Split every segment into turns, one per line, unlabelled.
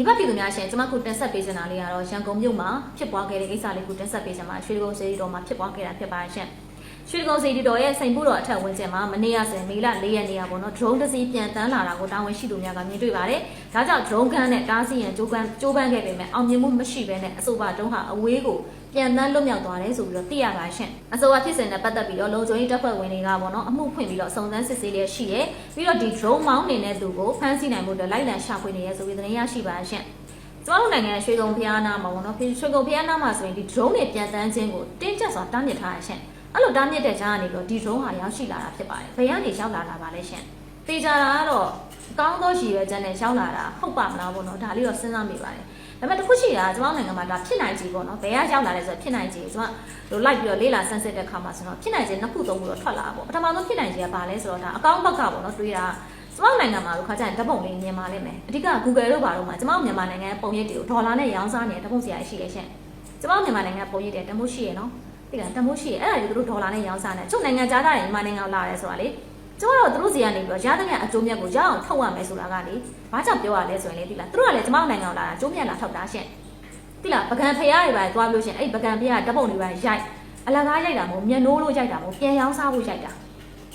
ဒီဘက်ပြည်သူများရှင်ကျွန်မခုတင်ဆက်ပေးချင်တာလေးကတော့ရန်ကုန်မြို့မှာဖြစ်ပွားခဲ့တဲ့ကိစ္စလေးကိုတင်ဆက်ပေးချင်ပါတယ်ရွှေကုန်းစေတီတော်မှာဖြစ်ပွားခဲ့တာဖြစ်ပါတယ်ရှင်ရွှေကုန်းစေတီတော်ရဲ့စိန်ဖို့တော်အထက်ဝန်းကျင်မှာမနေ့ကဆိုရင်မေလ၄ရက်နေ့ကပေါ့နော် drone တစ်စီးပြန်တန်းလာတာကိုတာဝန်ရှိသူများကမြင်တွေ့ပါတယ်ဒါကြောင့် drone ကန်းနဲ့တားဆီးရန်ကြိုးပမ်းကြိုးပမ်းခဲ့ပေမဲ့အောင်မြင်မှုမရှိဘဲနဲ့အဆိုပါ drone ဟာအဝေးကို ပြန်တန်းလွတ်မြောက်သွားတယ်ဆိုပြီးတော့သိရပါရှင်အဆိုပါဖြစ်စဉ်နဲ့ပတ်သက်ပြီးတော့လုံခြုံရေးတပ်ဖွဲ့ဝင်တွေကပေါ့နော်အမှုဖွင့်ပြီးတော့စုံစမ်းစစ်ဆေးလျက်ရှိရဲပြီးတော့ဒီ drone မောင်းနေတဲ့သူကိုဖမ်းဆီးနိုင်မှုအတွက်လိုက်လံရှာဖွေနေရဲဆိုပြီးသတင်းရရှိပါရှင်ကျမတို့နိုင်ငံရွှေကုံဖျားနာမှာပေါ့နော်ရွှေကုံဖျားနာမှာဆိုရင်ဒီ drone တွေပြန်တန်းခြင်းကိုတင်းကျပ်စွာတားမြစ်ထားရရှင်အဲ့လိုတားမြစ်တဲ့ကြားကနေပြီးတော့ဒီ drone ဟာရောက်ရှိလာတာဖြစ်ပါတယ်ဘယ်ကနေရောက်လာတာပါလဲရှင်တေချာတာကတော့ ကောင်းသောရည်ရွယ်ချက်နဲ့ရောက်လာတာဟုတ်ပါမလားပေါ့နော်ဒါလေးတော့စဉ်းစားမိပါတယ်ဒါပေမဲ့တစ်ခုရှိတာကကျမတို့နိုင်ငံမှာဒါဖြစ်နိုင်ကြီးပေါ့နော်ဘယ်ကရောက်လာလဲဆိုတော့ဖြစ်နိုင်ကြီးကျမတို့လိုက်ပြီးတော့လေးလာဆန်းစစ်တဲ့ခါမှာဆိုတော့ဖြစ်နိုင်ကြီးနှစ်ခုသုံးခုတော့ထွက်လာတာပေါ့ပထမဆုံးဖြစ်နိုင်ကြီးကဘာလဲဆိုတော့ဒါအကောင့်ဘက်ကပေါ့နော်တွေးတာကျမတို့နိုင်ငံမှာလို့ခါကြရင်ဓာတ်ပုံလေးမြင်ပါလိမ့်မယ်အဓိက Google တို့ဘာလို့မှာကျမတို့မြန်မာနိုင်ငံပုံရိပ်တွေကိုဒေါ်လာနဲ့ရောင်းစားနေတဲ့ဓာတ်ပုံဆရာရှိရရှင်ကျမတို့မြန်မာနိုင်ငံပုံရိပ်တွေတမိုးရှိရနော်သိလားတမိုးရှိရအဲ့ဒါတွေသူတို့ဒေါ်လာနဲ့ရောင်းစားနေချုပ်နိုင်ငံကြားသားတွေမြန်မာနိုင်ငံကိုလာရဲဆိုတာလေ ကျမတို့သူတို့စီကနေပြီးတော့ရသမျှအကျိုးမြတ်ကိုရအောင်ထုတ်ရမယ်ဆိုတာကလေဘာကြောင့်ပြောရလဲဆိုရင်လေသိလားသူတို့ကလည်းကျမတို့နိုင်ငံကိုလာတာအကျိုးမြတ်လာထုတ်တာရှင်သိလားပကံဖရားတွေပါသွားလို့ရှင်အဲ့ပကံဖရားဓာတ်ပုံတွေပါရိုက်အလကားရိုက်တာမဟုတ်မျက်နှိုးလို့ရိုက်တာမဟုတ်ပြန်ရောင်းစားဖို့ရိုက်တာ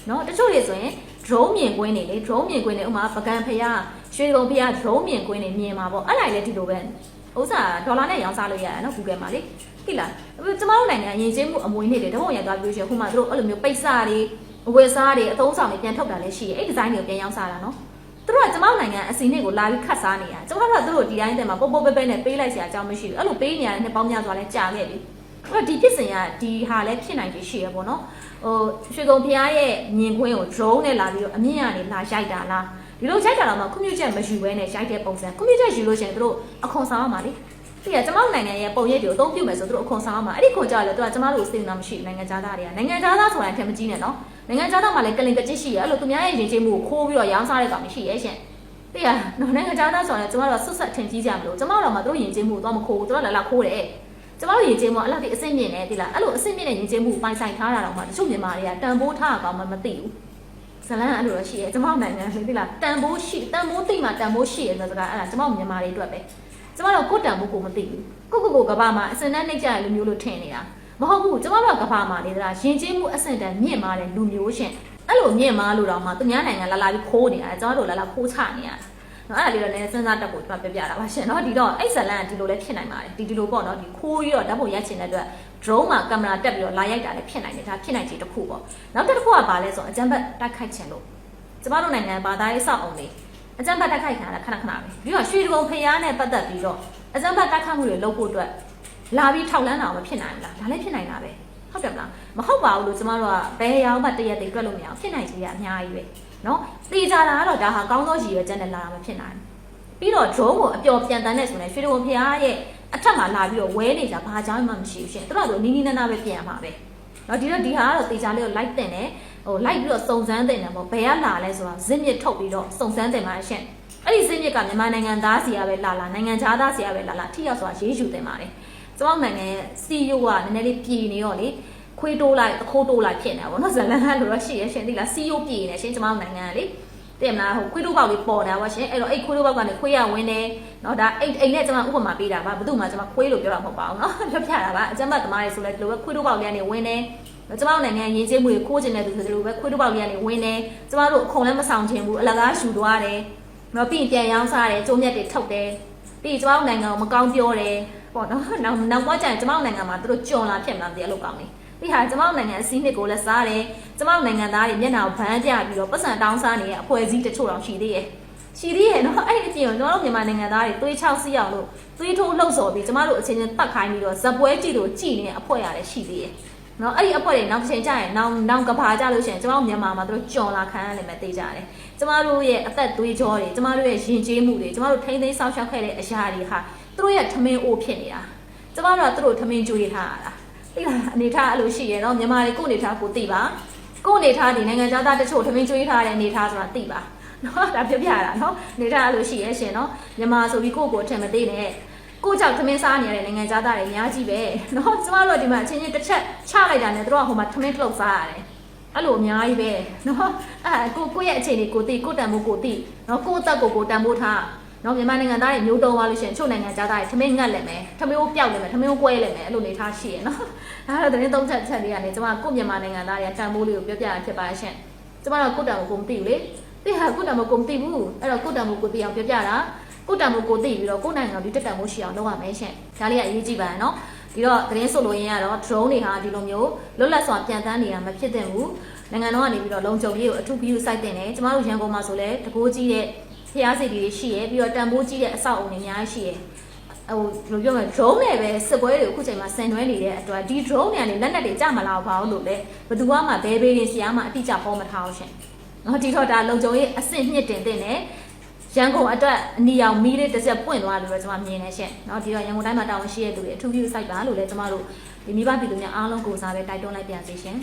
နော်တချို့တွေဆိုရင် drone မြင်ကွင်းနေလေ drone မြင်ကွင်းနေဥမာပကံဖျားရွှေကုံဖျား drone မြင်ကွင်းနေမြင်မှာပေါ့အဲ့ဒါလည်းဒီလိုပဲဥစ္စာဒေါ်လာနဲ့ရောင်းစားလို့ရတာနော် Google မှာလေသိလားကျမတို့နိုင်ငံယဉ်ကျေးမှုအမွေနှစ်တွေတပုံရသွားပြီးလို့ရှိရင်ဟိုမှာသူတို့အဲ့လိုမျိုးပိတ်စာတွေ အဝယ်စားတွေအသုံးဆောင်တွေပြန်ထုတ်တာလည်းရှိရဲ့အဲ့ဒီဇိုင်းတွေကိုပြန်ရောင်းစားတာနော်သူတို့ကကျမတို့နိုင်ငံအစီအနှစ်ကိုလာပြီးခတ်စားနေတာကျမတို့ကသူတို့ဒီတိုင်းတည်းမှာပုတ်ပုတ်ပဲပဲနဲ့ပေးလိုက်စရာအကြောင်းမရှိဘူးအဲ့လိုပေးနေရတဲ့နှစ်ပေါင်းများစွာလဲကြာခဲ့ပြီအဲ့တော့ဒီဖြစ်စဉ်ကဒီဟာလည်းဖြစ်နိုင်ပြီရှိရပေါ့နော်ဟိုရွှေကုံဖျားရဲ့မြင်ကွင်းကို drone နဲ့လာပြီးတော့အမြင့်ကနေလာရိုက်တာလားဒီလိုရိုက်တာတော့မှခွင့်ပြုချက်မယူဘဲနဲ့ရိုက်တဲ့ပုံစံခွင့်ပြုချက်ယူလို့ရှိရင်သူတို့အခွန်ဆောင်ရမှာလေ ဒီကကျမတို့နိုင်ငံရဲ့ပုံရိပ်တွေကိုအသုံးပြုမယ်ဆိုသူတို့အခွန်ဆောင်ရမှာအဲ့ဒီခွန်ကြလည်းသူကကျမတို့စိတ်နာမရှိဘူးနိုင်ငံသားတွေကနိုင်ငံသားဆိုတာထင်မကြီးနဲ့နော်နိုင်ငံသားမှလည်းကလင်ကကြစ်ရှိရအဲ့လိုသူများရဲ့ရင်ကျေးမှုကိုခိုးပြီးတော့ရောင်းစားတဲ့ကောင်ရှိရဲ့ရှင်သိရနော်နိုင်ငံသားဆိုရင်ကျမတို့ကဆွတ်ဆက်ထင်ကြီးကြမလို့ကျမတို့တော့မှသူတို့ရင်ကျေးမှုတော့မခိုးဘူးသူတို့လည်းလာခိုးတယ်ကျမတို့ရင်ကျေးမှုအဲ့လောက်ဒီအဆင့်မြင့်နေသိလားအဲ့လိုအဆင့်မြင့်တဲ့ရင်ကျေးမှုပိုင်ဆိုင်ထားတာတော့မှတချို့မြန်မာတွေကတန်ဖိုးထားအောင်မှမသိဘူးဇလန်းအဲ့လိုတော့ရှိရဲကျမတို့နိုင်ငံလေသိလားတန်ဖိုးရှိတန်ဖိုးသိမှတန်ဖိုးရှိရဲဆိုတော့အဲ့ဒါကျမတို့မြန်မာတွေအတွက်ပဲ ကျမတို့ကိုတန်ဖို့ကိုမသိဘူးကိုကိုကိုကဘာမှာအစင်တန်းနှိမ့်ကြရလူမျိုးလို့ထင်နေတာမဟုတ်ဘူးကျမတို့ကဘာမှာနေတာရင်ကျေးမှုအစင်တန်းမြင့်မာတဲ့လူမျိုးရှင်အဲ့လိုမြင့်မာလို့တော့မှသူများနိုင်ငံလာလာပြီးခိုးနေတာကျမတို့လာလာခိုးချနေရတယ်နော်အဲ့ဒါလေးတော့လည်းစဉ်းစားတတ်ဖို့ကျွန်မပြပြတာပါရှင်နော်ဒီတော့အဲ့ဇလန်ကဒီလိုလည်းဖြစ်နိုင်ပါတယ်ဒီဒီလိုပေါ့နော်ဒီခိုးပြီးတော့ဓာတ်ပုံရိုက်ချင်တဲ့အတွက် drone မှာကင်မရာတက်ပြီးတော့လာရိုက်တာလည်းဖြစ်နိုင်တယ်ဒါဖြစ်နိုင်ခြေတစ်ခုပေါ့နောက်တစ်ခုကဘာလဲဆိုတော့အကြမ်းဖက်တိုက်ခိုက်ခြင်းလို့ကျမတို့နိုင်ငံဘာသာရေးစောင့်အောင်တွေ အကြမ်းဖက်တိုက်ခိုက်ခံရတာခဏခဏပဲပြီးတော့ရွှေတကုံဖျားနဲ့ပတ်သက်ပြီးတော့အကြမ်းဖက်တိုက်ခိုက်မှုတွေလုပ်ဖို့အတွက်လာပြီးထောက်လန်းတာမဖြစ်နိုင်ဘူးလားဒါလည်းဖြစ်နိုင်တာပဲဟုတ်တယ်မလားမဟုတ်ပါဘူးလို့ကျမတို့ကဘယ်ရောမှတရက်တည်းတွက်လို့မရအောင်ဖြစ်နိုင်ခြေကအများကြီးပဲနော်တေချာတာကတော့ဒါဟာကောင်းသောရည်ရွယ်ချက်နဲ့လာတာမဖြစ်နိုင်ဘူးပြီးတော့ drone ကိုအပျော်ပြန်တန်းနေဆိုရင်ရွှေတကုံဖျားရဲ့အထက်မှာလာပြီးတော့ဝဲနေကြဘာကြောင့်မှမရှိဘူးရှင်သူတို့ကနီးနီးနားနားပဲပြန်မှာပဲ နော်ဒီတော့ဒီဟာကတော့တေချာလေးကို like တင်တယ်ဟို like ပြီးတော့စုံစမ်းတင်တယ်ပေါ့ဘယ်ကလာလဲဆိုတော့ဇစ်မြစ်ထုတ်ပြီးတော့စုံစမ်းတင်ပါရှင်အဲ့ဒီဇစ်မြစ်ကမြန်မာနိုင်ငံသားစီကပဲလာလာနိုင်ငံခြားသားစီကပဲလာလာထိရောက်စွာရေးယူတင်ပါတယ်ကျွန်တော်နိုင်ငံရဲ့ CEO ကနည်းနည်းလေးပြည်နေရောလေခွေးတိုးလိုက်အခိုးတိုးလိုက်ဖြစ်နေတာပေါ့နော်ဇလန်ကလိုတော့ရှိရရှင်သိလား CEO ပြည်နေရှင်ကျွန်တော်နိုင်ငံကလေ တင်မလားဟိုခွေးတို့ပေါက်လေးပေါ်တာပါရှင်အဲ့တော့အဲ့ခွေးတို့ပေါက်ကနေခွေးရဝင်တယ်နော်ဒါအိတ်အိတ်နဲ့ကျွန်မဥပမာပေးတာပါဘယ်သူမှကျွန်မခွေးလို့ပြောတာမဟုတ်ပါဘူးနော်လွတ်ပြတာပါအကျမသမားတွေဆိုလဲဒီလိုပဲခွေးတို့ပေါက်လေးကနေဝင်တယ်ကျွန်တော်နိုင်ငံရင်းချင်းမှုကိုခိုးကျင်တဲ့သူဆိုလိုပဲခွေးတို့ပေါက်လေးကနေဝင်တယ်ကျွန်တော်တို့အခုံလည်းမဆောင်ချင်ဘူးအလကားယူသွားတယ်နော်ပြီးရင်ပြန်ရောင်းစားတယ်ကျုံမြက်တွေထုတ်တယ်ပြီးရင်ကျွန်တော်နိုင်ငံကိုမကောင်းပြောတယ်ပေါ့နော်နောက်နောက်ပွားကြရင်ကျွန်တော်နိုင်ငံမှာသူတို့ကြုံလာဖြစ်မလားမသိအဲ့လိုကောင်းတယ် ပြီးဟာကျမတို့နိုင်ငံအစည်းနှစ်ကိုလည်းစားတယ်ကျမတို့နိုင်ငံသားတွေမျက်နှာကိုဗန်းပြပြီးတော့ပတ်စံတောင်းစားနေတဲ့အဖွဲ့အစည်းတချို့တော့ရှိသေးရဲ့ရှိသေးရဲ့နော်အဲ့ဒီအပြင်ကျွန်တော်တို့မြန်မာနိုင်ငံသားတွေသွေးချောက်စီးအောင်လို့သွေးထိုးလှုပ်ဆော်ပြီးကျမတို့အချင်းချင်းတတ်ခိုင်းပြီးတော့ဇပွဲကြည့်လို့ကြည်နေတဲ့အဖွဲ့ရတယ်ရှိသေးရဲ့နော်အဲ့ဒီအဖွဲ့တွေနောက်တစ်ချိန်ကျရင်နောင်နောင်ကဘာကြလို့ရှိရင်ကျမတို့မြန်မာမှာသူတို့ကြော်လာခံရနိုင်မယ်သိကြတယ်ကျမတို့ရဲ့အသက်သွေးကြောတွေကျမတို့ရဲ့ယဉ်ကျေးမှုတွေကျမတို့ထိန်းသိမ်းစောင့်ရှောက်ခဲ့တဲ့အရာတွေဟာသူတို့ရဲ့ထမင်းအိုးဖြစ်နေတာကျမတို့ကသူတို့ထမင်းကြွေးထားရတာ သိလားအနေထားအဲ့လိုရှိရတော့မြန်မာတွေကိုအနေထားကိုသိပါကိုအနေထားဒီနိုင်ငံသားတချို့ထမင်းကြွေးထားတဲ့အနေထားဆိုတာသိပါနော်ဒါပြပြတာနော်အနေထားအဲ့လိုရှိရရှင်နော်မြန်မာဆိုပြီးကိုယ့်ကိုယ်ထင်မသိနဲ့ကိုကြောက်သမင်းစားနေရတဲ့နိုင်ငံသားတွေအများကြီးပဲเนาะကျမတို့ဒီမှာအချင်းချင်းတစ်ချက်ချလိုက်တာနဲ့တို့ကဟိုမှာသမင်းထုတ်စားရတယ်အဲ့လိုအများကြီးပဲเนาะအဲကိုကိုရဲ့အခြေအနေကိုသိကိုတန်ဖို့ကိုသိเนาะကိုအသက်ကိုကိုတန်ဖို့ထား နော်မြန်မာနိုင်ငံသားတွေမျိုးတုံးသွားလို့ရှိရင်ချို့နိုင်ငံသားတွေထမင်းငတ်လည်းမယ်ထမင်းကိုပျောက်လည်းမယ်ထမင်းကိုကွဲလည်းမယ်အဲ့လိုနေထားရှိရနော် ဒါကတော့သတင်းသုံးချက်ချက်လေးကနေကျွန်မကိုမြန်မာနိုင်ငံသားတွေကတန်ဖိုးလေးကိုပြောပြရဖြစ်ပါရှင်ကျွန်မတော့ကိုတံကိုကိုမသိဘူးလေသိဟာကိုတံကိုကိုမသိဘူးအဲ့တော့ကိုတံကိုကိုသိအောင်ပြောပြတာကိုတံကိုကိုသိပြီးတော့ကိုနိုင်ငံဒီတက်တံမိုးရှိအောင်လုပ်ရမယ်ရှင်ဒါလေးကအရေးကြီးပါနော်ဒီတော့သတင်းဆိုလို့ရင်းကတော့ drone တွေဟာဒီလိုမျိုးလွတ်လပ်စွာပြန်တန်းနေတာမဖြစ်သင့်ဘူးနိုင်ငံတော်ကနေပြီးတော့လုံခြုံရေးကိုအထူးပြုစိုက်တင်တယ်ကျမတို့ရန်ကုန်မှာဆိုလဲတကိုးကြီးတဲ့ဖျားစီတွေရှိရပြီးတော့တန်ဖိုးကြီးတဲ့အဆောက်အုံတွေအများကြီးရှိရ ဟိုဘယ်လိုပြောမလဲ drone နဲ့ပဲစစ်ပွဲတွေအခုချိန်မှာဆင်နွှဲနေတဲ့အတွက်ဒီ drone တွေကနေလက်နက်တွေကြမလာဘာလို့လဲဘယ်သူမှဘဲဘေးရင်ဆရာမှအတိအကျဟောမထားအောင်ရှင်နော်ဒီတော့ဒါလုံခြုံရေးအဆင့်မြင့်တင်တဲ့နဲ့ရန်ကုန်အတွက်အနီရောင်မီးလေးတစ်စက်ပွင့်သွားတယ်လို့ကျွန်မမြင်နေရှင့်နော်ဒီတော့ရန်ကုန်တိုင်းမှာတာဝန်ရှိရတဲ့သူတွေအထူးပြုစိုက်ပါလို့လည်းကျွန်မတို့ဒီမိဘပြည်သူများအားလုံးကိုစားပဲတိုက်တွန်းလိုက်ပြန်စီရှင်